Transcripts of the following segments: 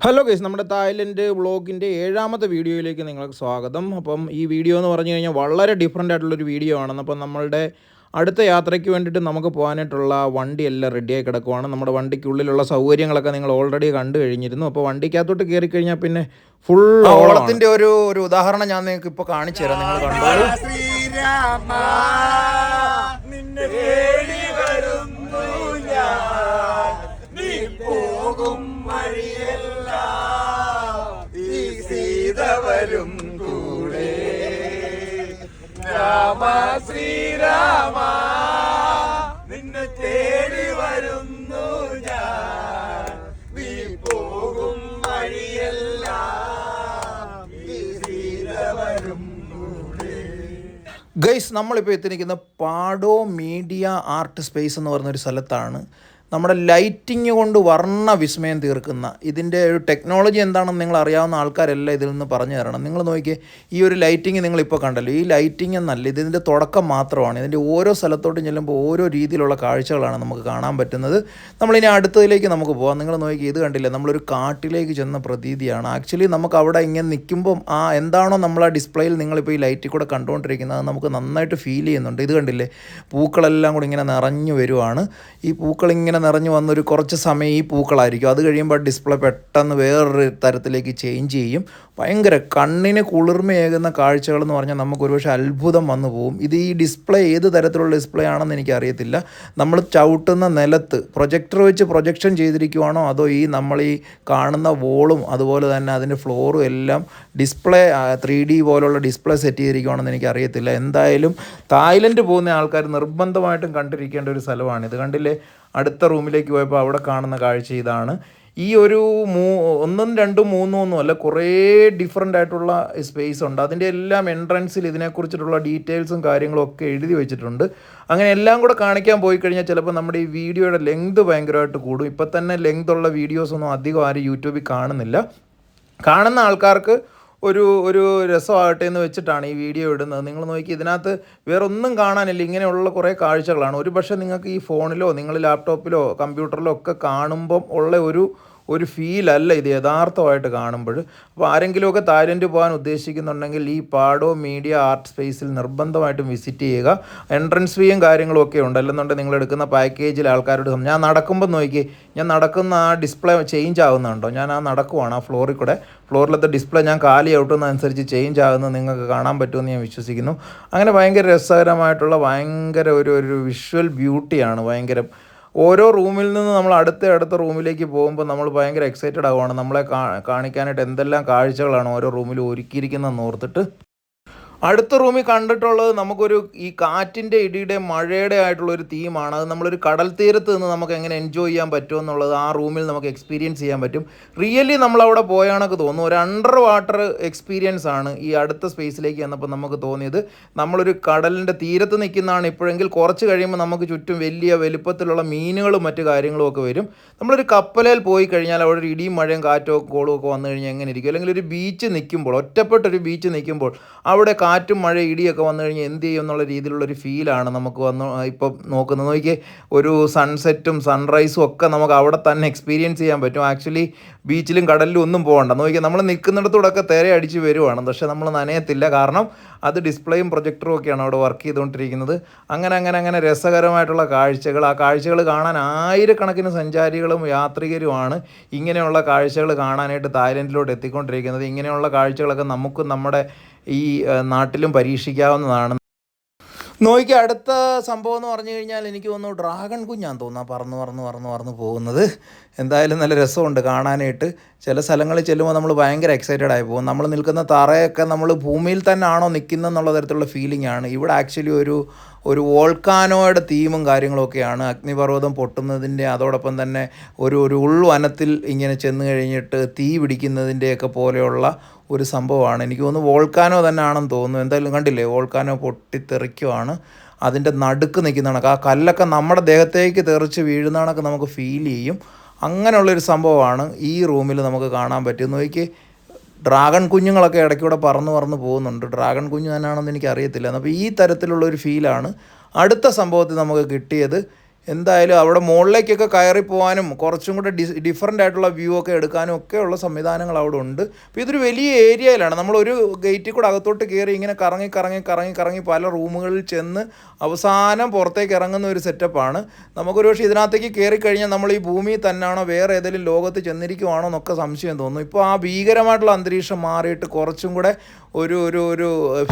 Hello guys നമ്മുടെ Thailand വ്ളോഗിന്റെ ഏഴാമത്തെ വീഡിയോയിലേക്ക് നിങ്ങൾക്ക് സ്വാഗതം. അപ്പം ഈ വീഡിയോ എന്ന് പറഞ്ഞു കഴിഞ്ഞാൽ വളരെ ഡിഫറെന്റ് ആയിട്ടുള്ളൊരു വീഡിയോ ആണ് അപ്പം നമ്മളുടെ അടുത്ത യാത്രയ്ക്ക് വേണ്ടിയിട്ട് നമുക്ക് പോകാനായിട്ടുള്ള വണ്ടിയെല്ലാം റെഡിയായി കിടക്കുവാണ്. നമ്മുടെ വണ്ടിക്കുള്ളിലുള്ള സൗകര്യങ്ങളൊക്കെ നിങ്ങൾ ഓൾറെഡി കണ്ടു കഴിഞ്ഞിരുന്നു. അപ്പോൾ വണ്ടിക്കകത്തോട്ട് കയറി കഴിഞ്ഞാൽ പിന്നെ ഫുൾ ഓളത്തിന്റെ ഒരു ഒരു ഉദാഹരണം ഞാൻ നിങ്ങൾക്ക് ഇപ്പോൾ കാണിച്ചു തരാം. നിങ്ങൾ കണ്ടോളൂ. സീത വരും കൂടെ. രാമ ശ്രീരാമ നിന്നെ തേടി വരുന്നു ഞാൻ. നീ പോകും വഴിയല്ല. ഗൈസ് നമ്മളിപ്പോൾ എത്തിയിരിക്കുന്ന പാഡോ മീഡിയ ആർട്ട് സ്പേസ് എന്ന് പറയുന്ന ഒരു സ്ഥലത്താണ് നമ്മുടെ ലൈറ്റിങ് കൊണ്ട് വർണ വിസ്മയം തീർക്കുന്ന ഇതിന്റെ ഒരു ടെക്നോളജി എന്താണെന്ന് നിങ്ങൾ അറിയാവുന്ന ആൾക്കാരെല്ലാം ഇതിൽ നിന്ന് പറഞ്ഞു തരണം. നിങ്ങൾ നോക്കിയേ ഈ ഒരു ലൈറ്റിങ് നിങ്ങളിപ്പോൾ കണ്ടല്ലോ. ഈ ലൈറ്റിംഗ് എന്നല്ല ഇതിന്റെ തുടക്കം മാത്രമാണ്. ഇതിന്റെ ഓരോ സ്ഥലത്തോട്ടും ചെല്ലുമ്പോൾ ഓരോ രീതിയിലുള്ള കാഴ്ചകളാണ് നമുക്ക് കാണാൻ പറ്റുന്നത്. നമ്മളിനി അടുത്തതിലേക്ക് നമുക്ക് പോകാം നിങ്ങൾ നോക്കി ഇത് കണ്ടില്ലേ? നമ്മളൊരു കാട്ടിലേക്ക് ചെന്ന പ്രതീതിയാണ്. ആക്ച്വലി നമുക്ക് അവിടെ ഇങ്ങനെ നിൽക്കുമ്പം ആ എന്താണോ നമ്മൾ ആ ഡിസ്പ്ലേയിൽ നിങ്ങളിപ്പോൾ ഈ ലൈറ്റിൽ കൂടെ കണ്ടുകൊണ്ടിരിക്കുന്നത്. അത് നമുക്ക് നന്നായിട്ട് ഫീൽ ചെയ്യുന്നുണ്ട്. ഇത് കണ്ടില്ലേ? പൂക്കളെല്ലാം കൂടി ഇങ്ങനെ നിറഞ്ഞു വരുവാണ്. ഈ പൂക്കൾ ഇങ്ങനെ നിറഞ്ഞു വന്നൊരു കുറച്ച് സമയം ഈ പൂക്കളായിരിക്കും. അത് കഴിയുമ്പോൾ ഡിസ്പ്ലേ പെട്ടെന്ന് വേറൊരു തരത്തിലേക്ക് ചേഞ്ച് ചെയ്യും. ഭയങ്കര കണ്ണിന് കുളിർമയേകുന്ന കാഴ്ചകൾ എന്ന് പറഞ്ഞാൽ നമുക്ക് ഒരുപക്ഷെ അത്ഭുതം വന്നു പോകും ഇത് ഈ ഡിസ്പ്ലേ ഏത് തരത്തിലുള്ള ഡിസ്പ്ലേ ആണെന്ന് എനിക്ക് എനിക്കറിയത്തില്ല. നമ്മൾ ചവിട്ടുന്ന നിലത്ത് പ്രൊജക്ടർ വെച്ച് പ്രൊജക്ഷൻ ചെയ്തിരിക്കുവാണോ? അതോ ഈ നമ്മൾ ഈ കാണുന്ന വോളും അതുപോലെ തന്നെ അതിന്റെ ഫ്ലോറും എല്ലാം ഡിസ്പ്ലേ ത്രീ ഡി പോലുള്ള ഡിസ്പ്ലേ സെറ്റ് ചെയ്തിരിക്കുവാണെന്ന് എനിക്കറിയത്തില്ല. എന്തായാലും തായ്ലൻഡ് പോകുന്ന ആൾക്കാർ നിർബന്ധമായിട്ടും കണ്ടിരിക്കേണ്ട ഒരു സ്ഥലമാണ്. ഇത് കണ്ടില്ലേ? അടുത്ത റൂമിലേക്ക് പോയപ്പോൾ അവിടെ കാണുന്ന കാഴ്ച ഇതാണ്. ഈ ഒരു മൂ ഒന്നും രണ്ടും മൂന്നും ഒന്നും അല്ല കുറേ ഡിഫറെന്റ് ആയിട്ടുള്ള സ്പേസ് ഉണ്ട്. അതിന്റെ എല്ലാം എൻട്രൻസിൽ ഇതിനെക്കുറിച്ചിട്ടുള്ള ഡീറ്റെയിൽസും കാര്യങ്ങളും ഒക്കെ എഴുതി വെച്ചിട്ടുണ്ട്. അങ്ങനെ എല്ലാം കൂടെ കാണിക്കാൻ പോയി കഴിഞ്ഞാൽ ചിലപ്പോൾ നമ്മുടെ ഈ വീഡിയോയുടെ ലെങ്ത് ഭയങ്കരമായിട്ട് കൂടും. ഇപ്പം തന്നെ ലെങ്ത് ഉള്ള വീഡിയോസൊന്നും അധികം ആരും യൂട്യൂബിൽ കാണുന്നില്ല. കാണുന്ന ആൾക്കാർക്ക് ഒരു ഒരു രസമാകട്ടെ എന്ന് വെച്ചിട്ടാണ് ഈ വീഡിയോ ഇടുന്നത്. നിങ്ങൾ നോക്കി ഇതിനകത്ത് വേറെ ഒന്നും കാണാനില്ല. ഇങ്ങനെയുള്ള കുറേ കാഴ്ചകളാണ്. ഒരു പക്ഷേ നിങ്ങൾക്ക് ഈ ഫോണിലോ നിങ്ങൾ ലാപ്ടോപ്പിലോ കമ്പ്യൂട്ടറിലോ ഒക്കെ കാണുമ്പം ഉള്ള ഒരു ഒരു ഫീലല്ല ഇത് യഥാർത്ഥമായിട്ട് കാണുമ്പോൾ. അപ്പോൾ ആരെങ്കിലുമൊക്കെ തായ്ലൻഡ് പോകാൻ ഉദ്ദേശിക്കുന്നുണ്ടെങ്കിൽ ഈ പാഡോ മീഡിയ ആർട്ട് സ്പേസിൽ നിർബന്ധമായിട്ടും വിസിറ്റ് ചെയ്യുക. എൻട്രൻസ് ഫീയും കാര്യങ്ങളും ഒക്കെ ഉണ്ട്. അല്ലെന്നുണ്ടെങ്കിൽ നിങ്ങൾ എടുക്കുന്ന പാക്കേജിൽ ആൾക്കാരോട് ഞാൻ നടക്കുമ്പോൾ നോക്കി ഞാൻ നടക്കുന്ന ആ ഡിസ്പ്ലേ ചേഞ്ച് ആകുന്നുണ്ടോ ഞാൻ ആ നടക്കുവാണ് ആ ഫ്ലോറിൽ കൂടെ. ഫ്ലോറിലത്തെ ഡിസ്പ്ലേ ഞാൻ കാലി ഔട്ടുന്നതനുസരിച്ച് ചേഞ്ച് ആകുന്നത് നിങ്ങൾക്ക് കാണാൻ പറ്റുമെന്ന് ഞാൻ വിശ്വസിക്കുന്നു. അങ്ങനെ ഭയങ്കര രസകരമായിട്ടുള്ള ഭയങ്കര ഒരു ഒരു വിഷ്വൽ ബ്യൂട്ടിയാണ് ഭയങ്കര. ഓരോ റൂമിൽ നിന്ന് നമ്മൾ അടുത്ത അടുത്ത റൂമിലേക്ക് പോകുമ്പോൾ നമ്മൾ ഭയങ്കര എക്സൈറ്റഡ് ആവുകയാണ് നമ്മളെ കാണിക്കാനായിട്ട് എന്തെല്ലാം കാഴ്ചകളാണ് ഓരോ റൂമിലും ഒരുക്കിയിരിക്കുന്നതെന്ന് ഓർത്തിട്ട് അടുത്ത റൂമിൽ കണ്ടിട്ടുള്ളത് നമുക്കൊരു ഈ കാറ്റിന്റെ ഇടിയുടെ മഴയുടെ ആയിട്ടുള്ള ഒരു തീമാണ് അത് നമ്മളൊരു കടൽ തീരത്ത് നിന്ന് നമുക്ക് എങ്ങനെ എൻജോയ് ചെയ്യാൻ പറ്റുമെന്നുള്ളത് ആ റൂമിൽ നമുക്ക് എക്സ്പീരിയൻസ് ചെയ്യാൻ പറ്റും. റിയലി നമ്മളവിടെ പോയാണൊക്കെ തോന്നുന്നു. ഒരു അണ്ടർ വാട്ടർ എക്സ്പീരിയൻസ് ആണ് ഈ അടുത്ത സ്പേസിലേക്ക് വന്നപ്പോൾ നമുക്ക് തോന്നിയത്. നമ്മളൊരു കടലിന്റെ തീരത്ത് നിൽക്കുന്നതാണ് ഇപ്പോഴെങ്കിൽ. കുറച്ച് കഴിയുമ്പോൾ നമുക്ക് ചുറ്റും വലിയ വലുപ്പത്തിലുള്ള മീനുകളും മറ്റു കാര്യങ്ങളും ഒക്കെ വരും. നമ്മളൊരു കപ്പലിൽ പോയി കഴിഞ്ഞാൽ അവിടെ ഒരു ഇടിയും മഴയും കാറ്റോ കോളും ഒക്കെ വന്നു കഴിഞ്ഞാൽ എങ്ങനെ ഇരിക്കും? അല്ലെങ്കിൽ ഒരു ബീച്ച് നിൽക്കുമ്പോൾ ഒറ്റപ്പെട്ടൊരു ബീച്ച് നിൽക്കുമ്പോൾ അവിടെ കാറ്റും മഴ ഇടിയൊക്കെ വന്നു കഴിഞ്ഞാൽ എന്ത് ചെയ്യും എന്നുള്ള രീതിയിലുള്ളൊരു ഫീലാണ് നമുക്ക് വന്ന് ഇപ്പം നോക്കുന്നത്. നോക്കി ഒരു സൺസെറ്റും സൺറൈസും ഒക്കെ നമുക്ക് അവിടെ തന്നെ എക്സ്പീരിയൻസ് ചെയ്യാൻ പറ്റും. ആക്ച്വലി ബീച്ചിലും കടലിലും ഒന്നും പോകണ്ട. നോക്കിയാൽ നമ്മൾ നിൽക്കുന്നിടത്തൂടെയൊക്കെ തിര അടിച്ച് വരുവാണ്. പക്ഷേ നമ്മൾ നനയത്തില്ല. കാരണം അത് ഡിസ്പ്ലേയും പ്രൊജക്ടറും ഒക്കെയാണ് അവിടെ വർക്ക് ചെയ്തുകൊണ്ടിരിക്കുന്നത്. അങ്ങനെ അങ്ങനെ അങ്ങനെ രസകരമായിട്ടുള്ള കാഴ്ചകൾ. ആ കാഴ്ചകൾ കാണാൻ ആയിരക്കണക്കിന് സഞ്ചാരികളും യാത്രികരുമാണ് ഇങ്ങനെയുള്ള കാഴ്ചകൾ കാണാനായിട്ട് തായ്ലൻഡിലോട്ട് എത്തിക്കൊണ്ടിരിക്കുന്നത്. ഇങ്ങനെയുള്ള കാഴ്ചകളൊക്കെ നമുക്കും നമ്മുടെ ഈ നാട്ടിലും പരീക്ഷിക്കാവുന്നതാണ്. നോയ്ക്ക് അടുത്ത സംഭവം എന്ന് പറഞ്ഞു കഴിഞ്ഞാൽ എനിക്ക് തോന്നുന്നു ഡ്രാഗൺ കുഞ്ഞാന്ന് തോന്നുന്നു. പറന്ന് പറന്ന് പറന്ന് പറന്ന് പോകുന്നത്. എന്തായാലും നല്ല രസമുണ്ട് കാണാനായിട്ട്. ചില സ്ഥലങ്ങളിൽ ചെല്ലുമ്പോൾ നമ്മൾ ഭയങ്കര എക്സൈറ്റഡ് ആയി പോകും. നമ്മൾ നിൽക്കുന്ന തറയൊക്കെ നമ്മൾ ഭൂമിയിൽ തന്നെ ആണോ നിൽക്കുന്നത് എന്നുള്ള തരത്തിലുള്ള ഫീലിംഗ് ആണ്. ഇവിടെ ആക്ച്വലി ഒരു ഒരു വോൾക്കാനോയുടെ തീമും കാര്യങ്ങളൊക്കെയാണ്. അഗ്നിപർവതം പൊട്ടുന്നതിന്റെ അതോടൊപ്പം തന്നെ ഒരു ഒരു ഉൾവനത്തിൽ ഇങ്ങനെ ചെന്ന് കഴിഞ്ഞിട്ട് തീ പിടിക്കുന്നതിന്റെയൊക്കെ പോലെയുള്ള ഒരു സംഭവമാണ്. എനിക്ക് തോന്നുന്നു വോൾക്കാനോ തന്നെ ആണെന്ന് തോന്നുന്നു. എന്തായാലും കണ്ടില്ലേ വോൾക്കാനോ പൊട്ടിത്തെറിക്കുവാണ്. അതിന്റെ നടുക്ക് നിൽക്കുന്ന കണക്ക് ആ കല്ലൊക്കെ നമ്മുടെ ദേഹത്തേക്ക് തെറിച്ച് വീഴുന്ന കണക്ക് നമുക്ക് ഫീൽ ചെയ്യും. അങ്ങനെയുള്ളൊരു സംഭവമാണ് ഈ റൂമിൽ നമുക്ക് കാണാൻ പറ്റും നോക്കി ഡ്രാഗൺ കുഞ്ഞുങ്ങളൊക്കെ ഇടയ്ക്കൂടെ പറന്ന് പറന്ന് പോകുന്നുണ്ട്. ഡ്രാഗൺ കുഞ്ഞ് തന്നെയാണെന്ന് എനിക്കറിയത്തില്ല. അപ്പോൾ ഈ തരത്തിലുള്ളൊരു ഫീലാണ് അടുത്ത സംഭവത്തിൽ നമുക്ക് കിട്ടിയത്. എന്തായാലും അവിടെ മുകളിലേക്കൊക്കെ കയറി പോകാനും കുറച്ചും കൂടെ ഡി ഡിഫറെന്റ് ആയിട്ടുള്ള വ്യൂ ഒക്കെ എടുക്കാനും ഉള്ള സംവിധാനങ്ങൾ അവിടെ ഉണ്ട്. അപ്പോൾ ഇതൊരു വലിയ ഏരിയയിലാണ്. നമ്മളൊരു ഗേറ്റിൽ കൂടെ അകത്തോട്ട് കയറി ഇങ്ങനെ കറങ്ങി കറങ്ങി കറങ്ങി കറങ്ങി പല റൂമുകളിൽ ചെന്ന് അവസാനം പുറത്തേക്ക് ഇറങ്ങുന്ന ഒരു സെറ്റപ്പാണ് നമുക്കൊരു പക്ഷേ ഇതിനകത്തേക്ക് കയറി കഴിഞ്ഞാൽ നമ്മൾ ഈ ഭൂമിയിൽ തന്നെയാണോ വേറെ ഏതെങ്കിലും ലോകത്ത് ചെന്നിരിക്കുവാണോ എന്നൊക്കെ സംശയം തോന്നും. ഇപ്പോൾ ആ ഭീകരമായിട്ടുള്ള അന്തരീക്ഷം മാറിയിട്ട് കുറച്ചും കൂടെ ഒരു ഒരു ഒരു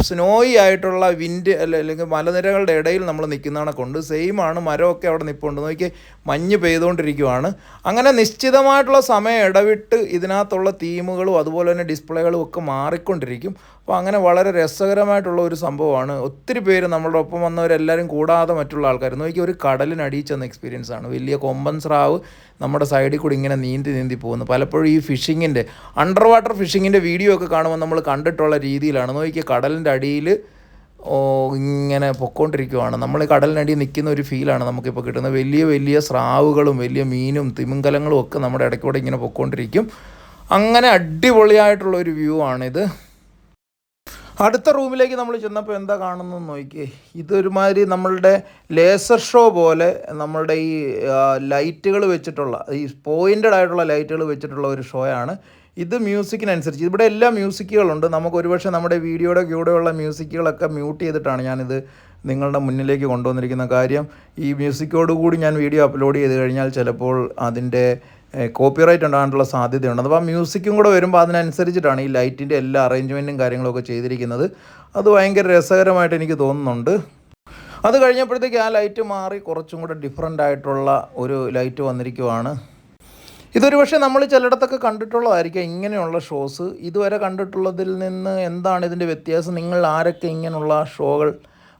സ്നോയി ആയിട്ടുള്ള വിൻഡ് അല്ല അല്ലെങ്കിൽ മലനിരകളുടെ ഇടയിൽ നമ്മൾ നിൽക്കുന്നതാണ് കൊണ്ട് സെയിം ആണ്. മരമൊക്കെ അവിടെ നിൽപ്പുണ്ട് നോക്കി മഞ്ഞ് പെയ്തുകൊണ്ടിരിക്കുവാണ്. അങ്ങനെ നിശ്ചിതമായിട്ടുള്ള സമയം ഇടവിട്ട് ഇതിനകത്തുള്ള തീമുകളും അതുപോലെ തന്നെ ഡിസ്പ്ലേകളും ഒക്കെ മാറിക്കൊണ്ടിരിക്കും. അപ്പോൾ അങ്ങനെ വളരെ രസകരമായിട്ടുള്ള ഒരു സംഭവമാണ്. ഒത്തിരി പേര് നമ്മളുടെ ഒപ്പം വന്നവരെല്ലാവരും കൂടാതെ മറ്റുള്ള ആൾക്കാർ. നോക്കി ഒരു കടലിനടിയിൽ ചെന്ന എക്സ്പീരിയൻസ് ആണ്. വലിയ കൊമ്പൻ സ്രാവ് നമ്മുടെ സൈഡിൽ കൂടി ഇങ്ങനെ നീന്തി നീന്തി പോകുന്നു. പലപ്പോഴും ഈ ഫിഷിങ്ങിന്റെ അണ്ടർ വാട്ടർ ഫിഷിങ്ങിന്റെ വീഡിയോ ഒക്കെ കാണുമ്പോൾ നമ്മൾ കണ്ടിട്ടുള്ള രീതിയിലാണ്. നോക്കിയാൽ കടലിന്റെ അടിയിൽ ഇങ്ങനെ പൊക്കോണ്ടിരിക്കുവാണ്. നമ്മൾ ഈ കടലിനടിയിൽ നിൽക്കുന്ന ഒരു ഫീലാണ് നമുക്കിപ്പോൾ കിട്ടുന്നത്. വലിയ വലിയ സ്രാവുകളും വലിയ മീനും തിമിങ്കലങ്ങളും ഒക്കെ നമ്മുടെ ഇടയ്ക്കൂടെ ഇങ്ങനെ പൊക്കോണ്ടിരിക്കും. അങ്ങനെ അടിപൊളിയായിട്ടുള്ള ഒരു വ്യൂ ആണിത്. അടുത്ത റൂമിലേക്ക് നമ്മൾ ചെന്നപ്പോൾ എന്താ കാണുന്നത് നോക്കിയേ. ഇതൊരുമാതിരി നമ്മളുടെ ലേസർ ഷോ പോലെ നമ്മളുടെ ഈ ലൈറ്റുകൾ വെച്ചിട്ടുള്ള ഈ പോയിന്റഡ് ആയിട്ടുള്ള ലൈറ്റുകൾ വെച്ചിട്ടുള്ള ഒരു ഷോയാണ് ഇത് മ്യൂസിക്കിനനുസരിച്ച്. ഇവിടെ എല്ലാ മ്യൂസിക്കുകളുണ്ട്. നമുക്ക് ഒരുപക്ഷെ നമ്മുടെ വീഡിയോയുടെ കൂടെയുള്ള മ്യൂസിക്കുകളൊക്കെ മ്യൂട്ട് ചെയ്തിട്ടാണ് ഞാനിത് നിങ്ങളുടെ മുന്നിലേക്ക് കൊണ്ടുവന്നിരിക്കുന്ന കാര്യം. ഈ മ്യൂസിക്കോട് കൂടി ഞാൻ വീഡിയോ അപ്ലോഡ് ചെയ്ത് കഴിഞ്ഞാൽ ചിലപ്പോൾ അതിന്റെ കോപ്പിറൈറ്റ് ഉണ്ടാകാനുള്ള സാധ്യതയുണ്ട്. അപ്പോൾ ആ മ്യൂസിക്കും കൂടെ വരുമ്പോൾ അതിനനുസരിച്ചിട്ടാണ് ഈ ലൈറ്റിന്റെ എല്ലാ അറേഞ്ച്മെന്റും കാര്യങ്ങളൊക്കെ ചെയ്തിരിക്കുന്നത്. അത് ഭയങ്കര രസകരമായിട്ട് എനിക്ക് തോന്നുന്നുണ്ട്. അത് കഴിഞ്ഞപ്പോഴത്തേക്ക് ആ ലൈറ്റ് മാറി കുറച്ചും കൂടെ ഡിഫറെന്റ് ആയിട്ടുള്ള ഒരു ലൈറ്റ് വന്നിരിക്കുവാണ്. ഇതൊരു പക്ഷേ നമ്മൾ ചിലയിടത്തൊക്കെ കണ്ടിട്ടുള്ളതായിരിക്കാം ഇങ്ങനെയുള്ള ഷോസ് ഇതുവരെ കണ്ടിട്ടുള്ളതിൽ നിന്ന് എന്താണ് ഇതിന്റെ വ്യത്യാസം? നിങ്ങൾ ആരൊക്കെ ഇങ്ങനെയുള്ള ഷോകൾ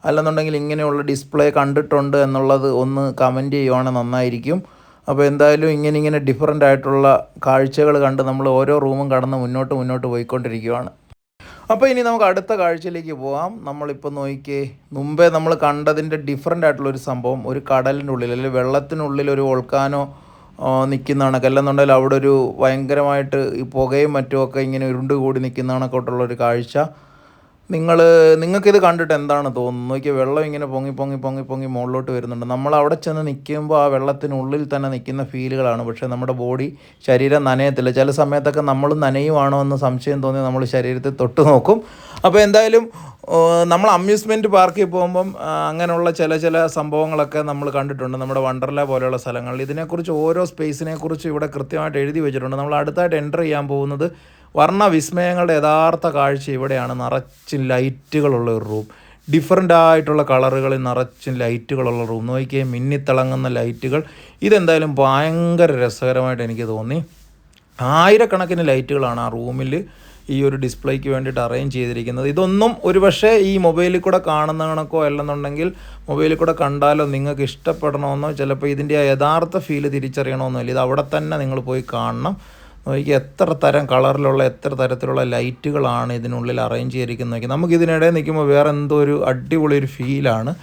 അല്ലെന്നുണ്ടെങ്കിൽ ഇങ്ങനെയുള്ള ഡിസ്പ്ലേ കണ്ടിട്ടുണ്ട് എന്നുള്ളത് ഒന്ന് കമന്റ് ചെയ്യുവാണെങ്കിൽ നന്നായിരിക്കും. അപ്പോൾ എന്തായാലും ഇങ്ങനെ ഇങ്ങനെ ഡിഫറെന്റ് ആയിട്ടുള്ള കാഴ്ചകൾ കണ്ട് നമ്മൾ ഓരോ റൂമും കടന്ന് മുന്നോട്ട് മുന്നോട്ട് പോയിക്കൊണ്ടിരിക്കുകയാണ് അപ്പോൾ ഇനി നമുക്ക് അടുത്ത കാഴ്ചയിലേക്ക് പോകാം നമ്മളിപ്പോൾ നോക്കിയേ മുമ്പേ നമ്മൾ കണ്ടതിന്റെ ഡിഫറെന്റ് ആയിട്ടുള്ളൊരു സംഭവം. ഒരു കടലിന്റെ ഉള്ളിൽ അല്ലെങ്കിൽ വെള്ളത്തിനുള്ളിൽ ഒരു വോൾക്കാനോ നിൽക്കുന്ന കണക്ക് അല്ലെന്നുണ്ടെങ്കിൽ അവിടെ ഒരു ഭയങ്കരമായിട്ട് ഈ പുകയും മറ്റുമൊക്കെ ഇങ്ങനെ ഉരുണ്ട് കൂടി നിൽക്കുന്ന കണക്കോട്ടുള്ളൊരു കാഴ്ച. നിങ്ങൾ നിങ്ങൾക്കിത് കണ്ടിട്ട് എന്താണ് തോന്നുന്നത് നോക്കിയാൽ വെള്ളം ഇങ്ങനെ പൊങ്ങി പൊങ്ങി പൊങ്ങി പൊങ്ങി മുകളിലോട്ട് വരുന്നുണ്ട്. നമ്മൾ അവിടെ ചെന്ന് നിൽക്കുമ്പോൾ ആ വെള്ളത്തിനുള്ളിൽ തന്നെ നിൽക്കുന്ന ഫീലുകളാണ്. പക്ഷേ നമ്മുടെ ബോഡി ശരീരം നനയത്തില്ല. ചില സമയത്തൊക്കെ നമ്മൾ നനയുവാണോ എന്ന് സംശയം തോന്നി നമ്മൾ ശരീരത്തിൽ തൊട്ട് നോക്കും. അപ്പോൾ എന്തായാലും നമ്മൾ അമ്യൂസ്മെന്റ് പാർക്കിൽ പോകുമ്പം അങ്ങനെയുള്ള ചില ചില സംഭവങ്ങളൊക്കെ നമ്മൾ കണ്ടിട്ടുണ്ട്. നമ്മുടെ വണ്ടർല പോലെയുള്ള സ്ഥലങ്ങളിൽ. ഇതിനെക്കുറിച്ച് ഓരോ സ്പേസിനെക്കുറിച്ച് ഇവിടെ കൃത്യമായിട്ട് എഴുതി വെച്ചിട്ടുണ്ട്. നമ്മൾ അടുത്തായിട്ട് എന്റർ ചെയ്യാൻ പോകുന്നത് വർണ വിസ്മയങ്ങളുടെ യഥാർത്ഥ കാഴ്ച ഇവിടെയാണ്. നിറച്ചും ലൈറ്റുകളുള്ള ഒരു റൂം. ഡിഫറെന്റ് ആയിട്ടുള്ള കളറുകളിൽ നിറച്ചും ലൈറ്റുകളുള്ള റൂം. നോക്കിയേ മിന്നിത്തിളങ്ങുന്ന ലൈറ്റുകൾ. ഇതെന്തായാലും ഭയങ്കര രസകരമായിട്ട് എനിക്ക് തോന്നി. ആയിരക്കണക്കിന് ലൈറ്റുകളാണ് ആ റൂമിൽ ഈ ഒരു ഡിസ്പ്ലേക്ക് വേണ്ടിയിട്ട് അറേഞ്ച് ചെയ്തിരിക്കുന്നത്. ഇതൊന്നും ഒരുപക്ഷെ ഈ മൊബൈലിൽ കൂടെ കാണുന്ന കണക്കോ അല്ലെന്നുണ്ടെങ്കിൽ മൊബൈലിൽ കൂടെ കണ്ടാലോ നിങ്ങൾക്ക് ഇഷ്ടപ്പെടണമെന്നോ ചിലപ്പോൾ ഇതിന്റെ യഥാർത്ഥ ഫീൽ തിരിച്ചറിയണമെന്നോ ഇല്ല. ഇത് അവിടെ തന്നെ നിങ്ങൾ പോയി കാണണം. നോക്കി എത്ര തരം കളറിലുള്ള എത്ര തരത്തിലുള്ള ലൈറ്റുകളാണ് ഇതിനുള്ളിൽ അറേഞ്ച് ചെയ്തിരിക്കുന്നത് നോക്കി നമുക്ക് ഇതിനിടെ നിൽക്കുമ്പോൾ വേറെ എന്തോ ഒരു അടിപൊളി ഒരു ഫീലാണ്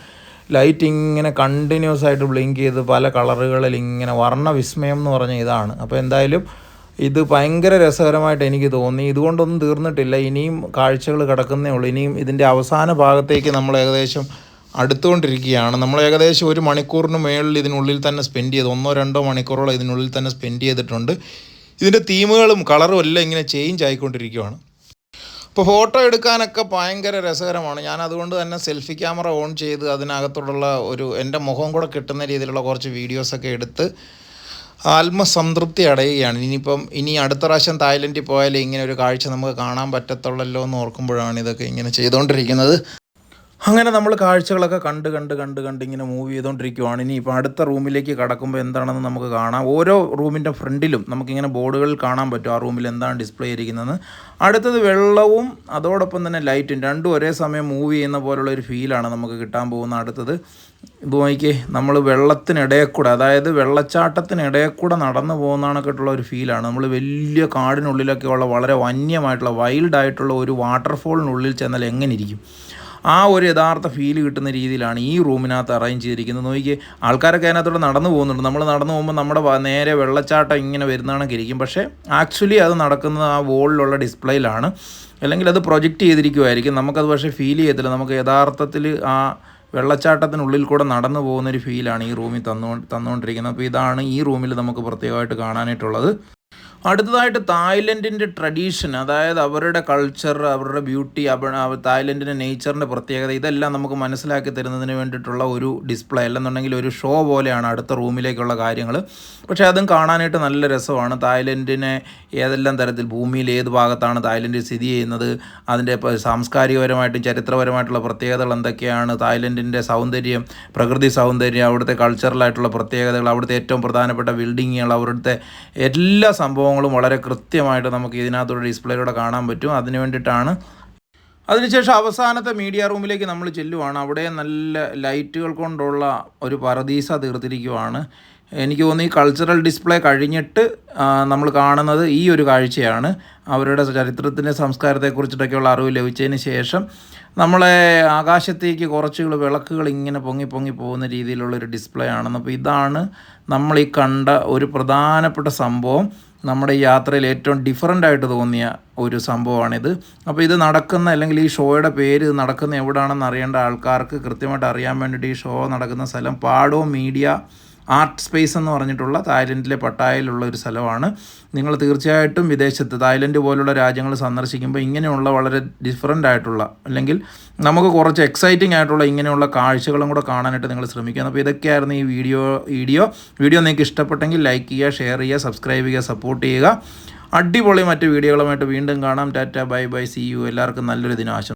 ലൈറ്റ് ഇങ്ങനെ കണ്ടിന്യൂസ് ആയിട്ട് ബ്ലിങ്ക് ചെയ്ത് പല കളറുകളിൽ ഇങ്ങനെ വർണ വിസ്മയം എന്ന് പറഞ്ഞ ഇതാണ്. അപ്പോൾ എന്തായാലും ഇത് ഭയങ്കര രസകരമായിട്ട് എനിക്ക് തോന്നി. ഇതുകൊണ്ടൊന്നും തീർന്നിട്ടില്ല. ഇനിയും കാഴ്ചകൾ കിടക്കുന്നേ ഉള്ളൂ. ഇനിയും ഇതിന്റെ അവസാന ഭാഗത്തേക്ക് നമ്മൾ ഏകദേശം അടുത്തുകൊണ്ടിരിക്കുകയാണ്. നമ്മൾ ഏകദേശം ഒരു മണിക്കൂറിന് മേളിൽ ഇതിനുള്ളിൽ തന്നെ സ്പെൻഡ് ചെയ്ത് ഒന്നോ രണ്ടോ മണിക്കൂറോളം ഇതിനുള്ളിൽ തന്നെ സ്പെൻഡ് ചെയ്തിട്ടുണ്ട്. ഇതിന്റെ തീമുകളും കളറും എല്ലാം ഇങ്ങനെ ചേഞ്ച് ആയിക്കൊണ്ടിരിക്കുകയാണ് ഇപ്പോൾ ഫോട്ടോ എടുക്കാനൊക്കെ ഭയങ്കര രസകരമാണ്. ഞാൻ അതുകൊണ്ട് തന്നെ സെൽഫി ക്യാമറ ഓൺ ചെയ്ത് അതിനകത്തുള്ള ഒരു എന്റെ മുഖം കൂടെ കിട്ടുന്ന രീതിയിലുള്ള കുറച്ച് വീഡിയോസൊക്കെ എടുത്ത് ആത്മസംതൃപ്തി അടയുകയാണ്. ഇനിയിപ്പം ഇനി അടുത്ത പ്രാവശ്യം തായ്ലൻഡിൽ പോയാൽ ഇങ്ങനെ ഒരു കാഴ്ച നമുക്ക് കാണാൻ പറ്റത്തുള്ളല്ലോ എന്ന് ഓർക്കുമ്പോഴാണ് ഇതൊക്കെ ഇങ്ങനെ ചെയ്തുകൊണ്ടിരിക്കുന്നത്. അങ്ങനെ നമ്മൾ കാഴ്ചകളൊക്കെ കണ്ട് കണ്ട് കണ്ട് കണ്ട് ഇങ്ങനെ മൂവ് ചെയ്തുകൊണ്ടിരിക്കുവാണ് ഇനി ഇപ്പോൾ അടുത്ത റൂമിലേക്ക് കടക്കുമ്പോൾ എന്താണെന്ന് നമുക്ക് കാണാം. ഓരോ റൂമിന്റെ ഫ്രണ്ടിലും നമുക്കിങ്ങനെ ബോർഡുകൾ കാണാൻ പറ്റും ആ റൂമിൽ എന്താണ് ഡിസ്പ്ലേ ചെയ്തിരിക്കുന്നത് അടുത്തത് വെള്ളവും അതോടൊപ്പം തന്നെ ലൈറ്റും രണ്ടും ഒരേ സമയം മൂവ് ചെയ്യുന്ന പോലുള്ള ഒരു ഫീലാണ് നമുക്ക് കിട്ടാൻ പോകുന്ന അടുത്തത്. ഇത് നോക്കിയേ നമ്മൾ വെള്ളത്തിനിടയിൽ കൂടെ അതായത് വെള്ളച്ചാട്ടത്തിനിടയിൽ കൂടെ നടന്നു പോകുന്നതാണൊക്കെയുള്ള ഒരു ഫീലാണ്. നമ്മൾ വലിയ കാടിനുള്ളിലൊക്കെ ഉള്ള വളരെ വന്യമായിട്ടുള്ള വൈൽഡായിട്ടുള്ള ഒരു വാട്ടർഫോളിനുള്ളിൽ ചെന്നാൽ എങ്ങനെ ഇരിക്കും? ആ ഒരു യഥാർത്ഥ ഫീൽ കിട്ടുന്ന രീതിയിലാണ് ഈ റൂമിനകത്ത് അറേഞ്ച് ചെയ്തിരിക്കുന്നത്. നോക്കി ആൾക്കാരൊക്കെ അതിനകത്തോടെ നടന്നു പോകുന്നുണ്ട്. നമ്മൾ നടന്നു പോകുമ്പോൾ നമ്മുടെ നേരെ വെള്ളച്ചാട്ടം ഇങ്ങനെ വരുന്നതാണെങ്കിൽ ഇരിക്കും. പക്ഷേ ആക്ച്വലി അത് നടക്കുന്നത് ആ വോളിലുള്ള ഡിസ്പ്ലേയിലാണ് അല്ലെങ്കിൽ അത് പ്രൊജക്റ്റ് ചെയ്തിരിക്കുമായിരിക്കും നമുക്കത് പക്ഷേ ഫീൽ ചെയ്യത്തില്ല. നമുക്ക് യഥാർത്ഥത്തിൽ ആ വെള്ളച്ചാട്ടത്തിനുള്ളിൽ കൂടെ നടന്നു പോകുന്നൊരു ഫീലാണ് ഈ റൂമിൽ തന്നുകൊണ്ട് തന്നുകൊണ്ടിരിക്കുന്നത് അപ്പോൾ ഇതാണ് ഈ റൂമിൽ നമുക്ക് പ്രത്യേകമായിട്ട് കാണാനായിട്ടുള്ളത്. അടുത്തതായിട്ട് തായ്ലൻഡിന്റെ ട്രഡീഷൻ അതായത് അവരുടെ കൾച്ചർ അവരുടെ ബ്യൂട്ടി തായ്ലൻഡിന്റെ നേച്ചറിന്റെ പ്രത്യേകത ഇതെല്ലാം നമുക്ക് മനസ്സിലാക്കി തരുന്നതിന് വേണ്ടിയിട്ടുള്ള ഒരു ഡിസ്പ്ലേ അല്ലെന്നുണ്ടെങ്കിൽ ഒരു ഷോ പോലെയാണ് അടുത്ത റൂമിലേക്കുള്ള കാര്യങ്ങൾ പക്ഷേ അതും കാണാനായിട്ട് നല്ല രസമാണ്. തായ്ലൻഡിനെ ഏതെല്ലാം തരത്തിൽ ഭൂമിയിൽ ഏത് ഭാഗത്താണ് തായ്ലൻഡ് സ്ഥിതി ചെയ്യുന്നത് അതിന്റെ സാംസ്കാരികപരമായിട്ടും ചരിത്രപരമായിട്ടുള്ള പ്രത്യേകതകൾ എന്തൊക്കെയാണ് തായ്ലൻഡിന്റെ സൗന്ദര്യം പ്രകൃതി സൗന്ദര്യം അവിടുത്തെ കൾച്ചറലായിട്ടുള്ള പ്രത്യേകതകൾ അവിടുത്തെ ഏറ്റവും പ്രധാനപ്പെട്ട ബിൽഡിങ്ങുകൾ അവിടുത്തെ എല്ലാ സംഭവങ്ങളും വളരെ കൃത്യമായിട്ട് നമുക്ക് ഇതിനകത്തൊരു ഡിസ്പ്ലേയിലൂടെ കാണാൻ പറ്റും. അതിന് വേണ്ടിയിട്ടാണ് അതിനുശേഷം അവസാനത്തെ മീഡിയ റൂമിലേക്ക് നമ്മൾ ചെല്ലുവാണ്. അവിടെ നല്ല ലൈറ്റുകൾ കൊണ്ടുള്ള ഒരു പറദീസ തീർത്തിരിക്കുവാണ്. എനിക്ക് തോന്നുന്നു ഈ കൾച്ചറൽ ഡിസ്പ്ലേ കഴിഞ്ഞിട്ട് നമ്മൾ കാണുന്നത് ഈ ഒരു കാഴ്ചയാണ്. അവരുടെ ചരിത്രത്തിന്റെ സംസ്കാരത്തെക്കുറിച്ചിട്ടൊക്കെയുള്ള അറിവ് ലഭിച്ചതിന് ശേഷം നമ്മളെ ആകാശത്തേക്ക് കുറച്ചുകൾ വിളക്കുകൾ ഇങ്ങനെ പൊങ്ങി പൊങ്ങി പോകുന്ന രീതിയിലുള്ള ഒരു ഡിസ്പ്ലേ ആണെന്ന്. അപ്പോൾ ഇതാണ് നമ്മൾ ഈ കണ്ട ഒരു പ്രധാനപ്പെട്ട സംഭവം. നമ്മുടെ ഈ യാത്രയിൽ ഏറ്റവും ഡിഫറന്റ് ആയിട്ട് തോന്നിയ ഒരു സംഭവമാണിത്. അപ്പോൾ ഇത് നടക്കുന്ന അല്ലെങ്കിൽ ഈ ഷോയുടെ പേര് നടക്കുന്ന എവിടെയാണെന്ന് അറിയേണ്ട ആൾക്കാർക്ക് കൃത്യമായിട്ട് അറിയാൻ വേണ്ടിയിട്ട് ഈ ഷോ നടക്കുന്ന സ്ഥലം പാടോ മീഡിയ ആർട്ട് സ്പേസ് എന്ന് പറഞ്ഞിട്ടുള്ള തായ്ലൻഡിലെ പട്ടായയിലുള്ള ഒരു സ്ഥലമാണ്. നിങ്ങൾ തീർച്ചയായിട്ടും വിദേശത്ത് തായ്ലൻഡ് പോലുള്ള രാജ്യങ്ങൾ സന്ദർശിക്കുമ്പോൾ ഇങ്ങനെയുള്ള വളരെ ഡിഫറന്റ് ആയിട്ടുള്ള അല്ലെങ്കിൽ നമുക്ക് കുറച്ച് എക്സൈറ്റിംഗ് ആയിട്ടുള്ള ഇങ്ങനെയുള്ള കാഴ്ചകളും കൂടെ കാണാനായിട്ട് നിങ്ങൾ ശ്രമിക്കുക അപ്പോൾ ഇതൊക്കെയായിരുന്നു ഈ വീഡിയോ വീഡിയോ. വീഡിയോ നിങ്ങൾക്ക് ഇഷ്ടപ്പെട്ടെങ്കിൽ ലൈക്ക് ചെയ്യുക ഷെയർ ചെയ്യുക സബ്സ്ക്രൈബ് ചെയ്യുക സപ്പോർട്ട് ചെയ്യുക. അടിപൊളി മറ്റ് വീഡിയോകളുമായിട്ട് വീണ്ടും കാണാം. Ta ta bye bye. See you എല്ലാവർക്കും നല്ലൊരു ദിനം ആശംസിക്കുന്നു